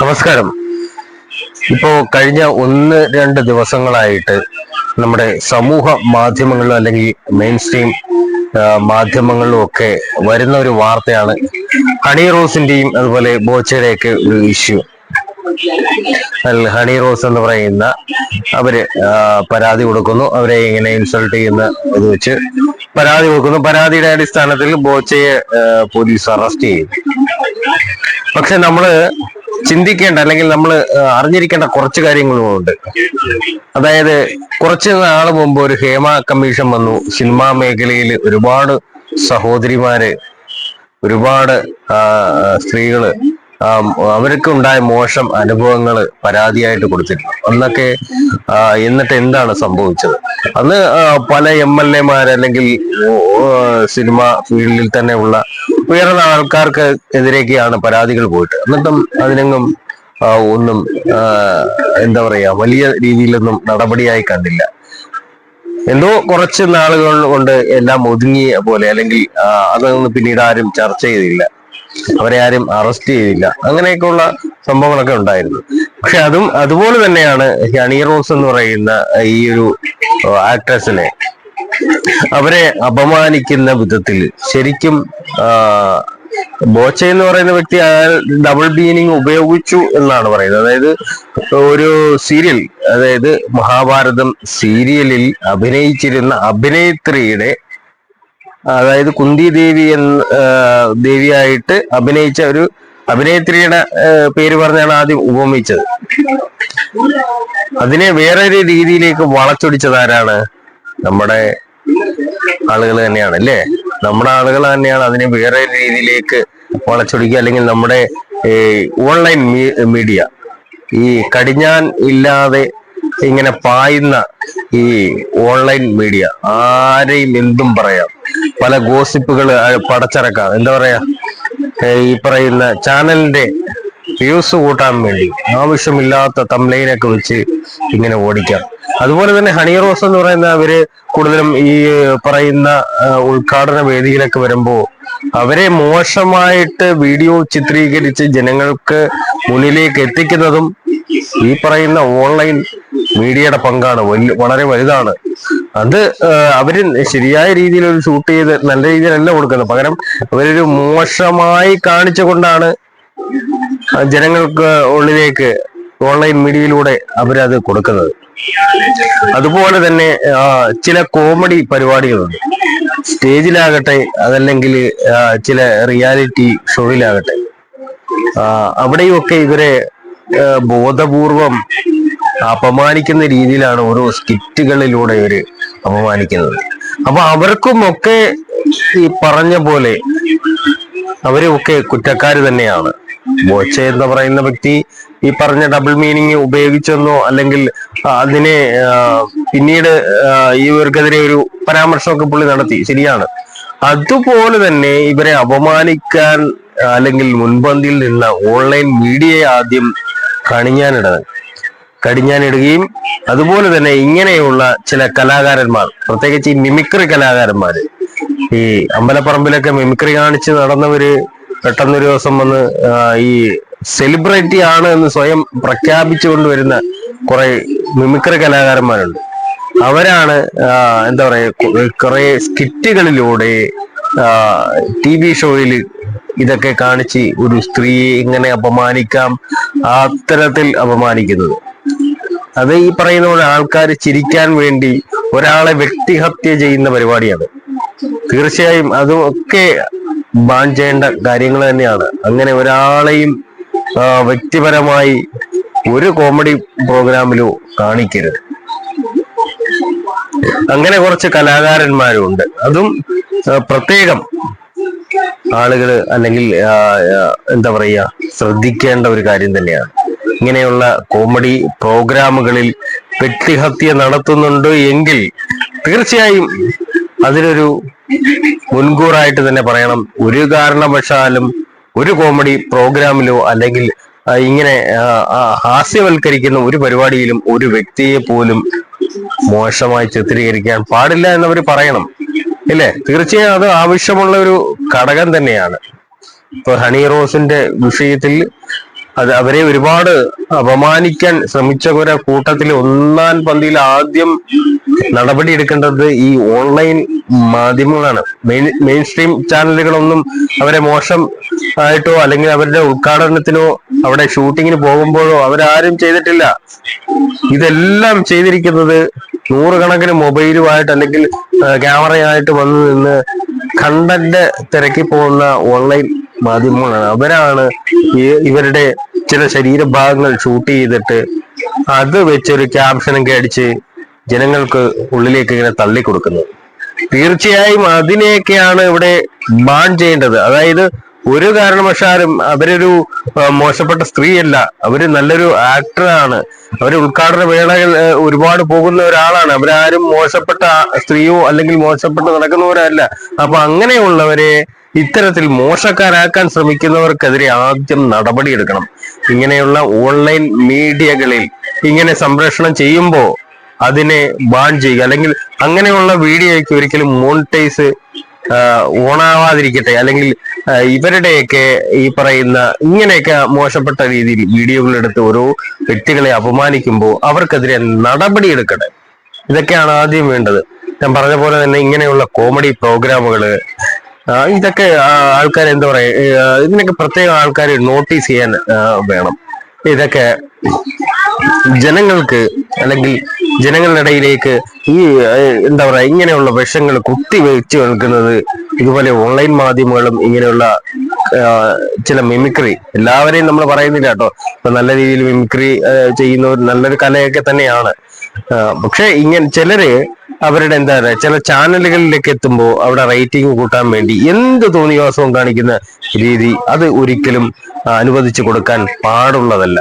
നമസ്കാരം. ഇപ്പോ കഴിഞ്ഞ ഒന്ന് രണ്ട് ദിവസങ്ങളായിട്ട് നമ്മുടെ സമൂഹ മാധ്യമങ്ങളിലും അല്ലെങ്കിൽ മെയിൻ സ്ട്രീം മാധ്യമങ്ങളിലും ഒക്കെ വരുന്ന ഒരു വാർത്തയാണ് ഹണി റോസിന്റെയും അതുപോലെ ബോച്ചയുടെയൊക്കെ ഒരു ഇഷ്യൂ ഹണി റോസ് എന്ന് പറയുന്ന അവർ പരാതി കൊടുക്കുന്നു. അവരെ ഇങ്ങനെ ഇൻസൾട്ട് ചെയ്യുന്ന ഇത് വെച്ച് പരാതി കൊടുക്കുന്നു. പരാതിയുടെ അടിസ്ഥാനത്തിൽ ബോച്ചയെ പോലീസ് അറസ്റ്റ് ചെയ്തു പക്ഷെ നമ്മൾ ചിന്തിക്കേണ്ട അല്ലെങ്കിൽ നമ്മൾ അറിഞ്ഞിരിക്കേണ്ട കുറച്ച് കാര്യങ്ങളുമുണ്ട്. അതായത് കുറച്ച് നാൾ മുമ്പ് ഒരു ഹേമ കമ്മീഷൻ വന്നു. സിനിമാ മേഖലയിൽ ഒരുപാട് സഹോദരിമാര് ഒരുപാട് സ്ത്രീകൾ അവർക്ക് ഉണ്ടായ മോശം അനുഭവങ്ങൾ പരാതിയായിട്ട് കൊടുത്തിട്ടുണ്ട്. അന്നൊക്കെ എന്നിട്ട് എന്താണ് സംഭവിച്ചത്? അന്ന് പല എം എൽ എമാർ അല്ലെങ്കിൽ സിനിമ ഫീൽഡിൽ തന്നെ ഉള്ള ഉയർന്ന ആൾക്കാർക്ക് എതിരേക്കാണ് പരാതികൾ പോയിട്ട്. എന്നിട്ടും അതിനെങ്ങും ഒന്നും എന്താ പറയാ വലിയ രീതിയിലൊന്നും നടപടിയായി കണ്ടില്ല. എന്തോ കുറച്ച് നാളുകൾ കൊണ്ട് എല്ലാം ഒതുങ്ങിയ പോലെ അല്ലെങ്കിൽ അതൊന്നും പിന്നീട് ആരും ചർച്ച ചെയ്തില്ല. അവരെ ആരും അറസ്റ്റ് ചെയ്തില്ല. അങ്ങനെയൊക്കെയുള്ള സംഭവങ്ങളൊക്കെ ഉണ്ടായിരുന്നു. പക്ഷെ അതും അതുപോലെ തന്നെയാണ് ഹണി റോസ് എന്ന് പറയുന്ന ഈ ഒരു ആക്ട്രസിനെ അവരെ അപമാനിക്കുന്ന വിധത്തിൽ ശരിക്കും ബോച്ച എന്ന് പറയുന്ന വ്യക്തി ഡബിൾ മീനിങ് ഉപയോഗിച്ചു എന്നാണ് പറയുന്നത്. അതായത് ഒരു സീരിയൽ അതായത് മഹാഭാരതം സീരിയലിൽ അഭിനയിച്ചിരുന്ന അഭിനേത്രിയുടെ അതായത് കുന്തി ദേവി എന്ന ദേവിയായിട്ട് അഭിനയിച്ച ഒരു അഭിനേത്രിയുടെ പേര് പറഞ്ഞാണ് ആദ്യം ഉപമിച്ചത്. അതിനെ വേറൊരു രീതിയിലേക്ക് വളച്ചൊടിച്ചത് ആരാണ്? നമ്മുടെ ആളുകൾ തന്നെയാണ് അല്ലേ? നമ്മുടെ ആളുകൾ തന്നെയാണ് അതിനെ വേറെ രീതിയിലേക്ക് വളച്ചൊടിക്കുക അല്ലെങ്കിൽ നമ്മുടെ ഓൺലൈൻ മീഡിയ ഈ കടിഞ്ഞാൻ ഇല്ലാതെ ഇങ്ങനെ പായുന്ന ഈ ഓൺലൈൻ മീഡിയ ആരെയും എന്തും പറയാം. പല ഗോസിപ്പുകൾ പടച്ചിറക്കാം എന്താ പറയാ? ഈ പറയുന്ന ചാനലിന്റെ വ്യൂസ് കൂട്ടാൻ വേണ്ടി ആവശ്യമില്ലാത്ത തംലൈനൊക്കെ വെച്ച് ഇങ്ങനെ ഓടിക്കാം. അതുപോലെ തന്നെ ഹണി റോസ് എന്ന് പറയുന്ന അവർ കൂടുതലും ഈ പറയുന്ന ഉദ്ഘാടന വേദിയിലൊക്കെ വരുമ്പോ അവരെ മോശമായിട്ട് വീഡിയോ ചിത്രീകരിച്ച് ജനങ്ങൾക്ക് മുന്നിലേക്ക് എത്തിക്കുന്നതും ഈ പറയുന്ന ഓൺലൈൻ മീഡിയയുടെ പങ്കാണ് വളരെ വലുതാണ്. അത് അവർ ശരിയായ രീതിയിൽ ഒരു ഷൂട്ട് ചെയ്ത് നല്ല രീതിയിലല്ല കൊടുക്കുന്നത്. പകരം അവരൊരു മോശമായി കാണിച്ചുകൊണ്ടാണ് ജനങ്ങൾക്ക് ഉള്ളിലേക്ക് ഓൺലൈൻ മീഡിയയിലൂടെ അവരത് കൊടുക്കുന്നത്. അതുപോലെ തന്നെ ചില കോമഡി പരിപാടികളുണ്ട്. സ്റ്റേജിലാകട്ടെ അതല്ലെങ്കിൽ ചില റിയാലിറ്റി ഷോയിലാകട്ടെ. അവിടെയൊക്കെ ഇവരെ ബോധപൂർവം അപമാനിക്കുന്ന രീതിയിലാണ് ഓരോ സ്കിറ്റുകളിലൂടെ ഇവർ അപമാനിക്കുന്നത്. അപ്പൊ അവർക്കും ഒക്കെ ഈ പറഞ്ഞ പോലെ അവരൊക്കെ കുറ്റക്കാര് തന്നെയാണ്. ബോച്ച എന്ന് പറയുന്ന വ്യക്തി ഈ പറഞ്ഞ ഡബിൾ മീനിങ് ഉപയോഗിച്ചെന്നോ അല്ലെങ്കിൽ അതിനെ പിന്നീട് ഈ ഇവർക്കെതിരെ ഒരു പരാമർശമൊക്കെ പുള്ളി നടത്തി. ശരിയാണ്. അതുപോലെ തന്നെ ഇവരെ അപമാനിക്കാൻ അല്ലെങ്കിൽ മുൻപന്തിയിൽ നിന്ന ഓൺലൈൻ മീഡിയയെ ആദ്യം കണിഞ്ഞാനിടത് കടിഞ്ഞാനിടുകയും അതുപോലെ തന്നെ ഇങ്ങനെയുള്ള ചില കലാകാരന്മാർ പ്രത്യേകിച്ച് ഈ മിമിക്രി കലാകാരന്മാർ ഈ അമ്പലപ്പറമ്പിലൊക്കെ മിമിക്രി കാണിച്ച് നടന്നവര് പെട്ടെന്നൊരു ദിവസം വന്ന് ഈ സെലിബ്രിറ്റി ആണ് എന്ന് സ്വയം പ്രഖ്യാപിച്ചുകൊണ്ട് വരുന്ന കുറെ മിമിക്രി കലാകാരന്മാരുണ്ട്. അവരാണ് എന്താ പറയുക കുറെ സ്കിറ്റുകളിലൂടെ ടി വി ഷോയിൽ ഇതൊക്കെ കാണിച്ച് ഒരു സ്ത്രീയെ ഇങ്ങനെ അപമാനിക്കാം അത്തരത്തിൽ അപമാനിക്കുന്നത്. അത് ഈ പറയുന്ന പോലെ ആൾക്കാർ ചിരിക്കാൻ വേണ്ടി ഒരാളെ വ്യക്തിഹത്യ ചെയ്യുന്ന പരിപാടിയാണ്. തീർച്ചയായും അതും ഒക്കെ ബാൻ ചെയ്യേണ്ട കാര്യങ്ങൾ തന്നെയാണ്. അങ്ങനെ ഒരാളെയും വ്യക്തിപരമായി ഒരു കോമഡി പ്രോഗ്രാമിലോ കാണിക്കരുത്. അങ്ങനെ കുറച്ച് കലാകാരന്മാരുണ്ട്. അതും പ്രത്യേകം ആളുകൾ അല്ലെങ്കിൽ എന്താ പറയുക ശ്രദ്ധിക്കേണ്ട ഒരു കാര്യം തന്നെയാണ്. ഇങ്ങനെയുള്ള കോമഡി പ്രോഗ്രാമുകളിൽ വ്യക്തിഹത്യ നടത്തുന്നുണ്ട് എങ്കിൽ തീർച്ചയായും അതിനൊരു മുൻകൂറായിട്ട് തന്നെ പറയണം. ഒരു കാരണവശാലും ഒരു കോമഡി പ്രോഗ്രാമിലോ അല്ലെങ്കിൽ ഇങ്ങനെ ഹാസ്യവൽക്കരിക്കുന്ന ഒരു പരിപാടിയിലും ഒരു വ്യക്തിയെ പോലും മോശമായി ചിത്രീകരിക്കാൻ പാടില്ല എന്നവർ പറയണം. ഇല്ലേ? തീർച്ചയായും അത് ആവശ്യമുള്ള ഒരു ഘടകം തന്നെയാണ്. ഇപ്പൊ ഹണി റോസിന്റെ വിഷയത്തിൽ അത് അവരെ ഒരുപാട് അപമാനിക്കാൻ ശ്രമിച്ചവരെ കൂട്ടത്തിൽ ഒന്നാം പന്തിയിൽ ആദ്യം നടപടി എടുക്കേണ്ടത് ഈ ഓൺലൈൻ മാധ്യമങ്ങളാണ്. മെയിൻ മെയിൻ സ്ട്രീം ചാനലുകളൊന്നും അവരെ മോശം ആയിട്ടോ അല്ലെങ്കിൽ അവരുടെ ഉദ്ഘാടനത്തിനോ അവിടെ ഷൂട്ടിങ്ങിന് പോകുമ്പോഴോ അവരാരും ചെയ്തിട്ടില്ല. ഇതെല്ലാം ചെയ്തിരിക്കുന്നത് നൂറുകണക്കിന് മൊബൈലുമായിട്ട് അല്ലെങ്കിൽ ക്യാമറയായിട്ട് വന്ന് നിന്ന് കണ്ടന്റ് തിരക്കി പോകുന്ന ഓൺലൈൻ മാധ്യമങ്ങളാണ്. അവരാണ് ഇവരുടെ ചില ശരീരഭാഗങ്ങൾ ഷൂട്ട് ചെയ്തിട്ട് അത് വെച്ചൊരു ക്യാപ്ഷനൊക്കെ അടിച്ച് ജനങ്ങൾക്ക് ഉള്ളിലേക്ക് ഇങ്ങനെ തള്ളി കൊടുക്കുന്നത് തീർച്ചയായും അതിനെയൊക്കെയാണ് ഇവിടെ ബാൻ ചെയ്യേണ്ടത്. അതായത് ഒരു കാരണവശാലും അവരൊരു മോശപ്പെട്ട സ്ത്രീയല്ല. അവർ നല്ലൊരു ആക്ടറാണ്. അവർ ഉദ്ഘാടന വേളകൾ ഒരുപാട് പോകുന്ന ഒരാളാണ്. അവരാരും മോശപ്പെട്ട സ്ത്രീയോ അല്ലെങ്കിൽ മോശപ്പെട്ട് നടക്കുന്നവരല്ല. അപ്പൊ അങ്ങനെയുള്ളവരെ ഇത്തരത്തിൽ മോശക്കാരാക്കാൻ ശ്രമിക്കുന്നവർക്കെതിരെ ആദ്യം നടപടിയെടുക്കണം. ഇങ്ങനെയുള്ള ഓൺലൈൻ മീഡിയകളിൽ ഇങ്ങനെ സംപ്രേഷണം ചെയ്യുമ്പോൾ അതിനെ ബാൺ ചെയ്യുക. അല്ലെങ്കിൽ അങ്ങനെയുള്ള വീഡിയോയ്ക്ക് ഒരിക്കലും മോണിറ്റൈസ് ഓണാവാതിരിക്കട്ടെ. അല്ലെങ്കിൽ ഇവരുടെയൊക്കെ ഈ പറയുന്ന ഇങ്ങനെയൊക്കെ മോശപ്പെട്ട രീതിയിൽ വീഡിയോകൾ എടുത്ത് ഓരോ വ്യക്തികളെ അപമാനിക്കുമ്പോൾ അവർക്കെതിരെ നടപടിയെടുക്കട്ടെ. ഇതൊക്കെയാണ് ആദ്യം വേണ്ടത്. ഞാൻ പറഞ്ഞ പോലെ തന്നെ ഇങ്ങനെയുള്ള കോമഡി പ്രോഗ്രാമുകൾ ആ, ഇതൊക്കെ ആൾക്കാർ എന്താ പറയാ ഇതിനൊക്കെ പ്രത്യേക ആൾക്കാർ നോട്ടീസ് ചെയ്യാൻ വേണം. ഇതൊക്കെ ജനങ്ങൾക്ക് അല്ലെങ്കിൽ ജനങ്ങളുടെ ഇടയിലേക്ക് ഈ എന്താ പറയാ ഇങ്ങനെയുള്ള വിഷങ്ങൾ കുത്തി വെച്ച് നിൽക്കുന്നത് ഇതുപോലെ ഓൺലൈൻ മാധ്യമങ്ങളും ഇങ്ങനെയുള്ള ചില മിമിക്രി എല്ലാവരെയും നമ്മൾ പറയുന്നില്ല കേട്ടോ. ഇപ്പൊ നല്ല രീതിയിൽ മിമിക്രി ചെയ്യുന്ന നല്ലൊരു കലയൊക്കെ തന്നെയാണ്. പക്ഷെ ഇങ്ങനെ ചിലര് അവരുടെ എന്താ പറയുക ചില ചാനലുകളിലേക്ക് എത്തുമ്പോൾ അവിടെ റേറ്റിംഗ് കൂട്ടാൻ വേണ്ടി എന്ത് തോന്നിയവാസവും കാണിക്കുന്ന രീതി അത് ഒരിക്കലും അനുവദിച്ചു കൊടുക്കാൻ പാടുള്ളതല്ല.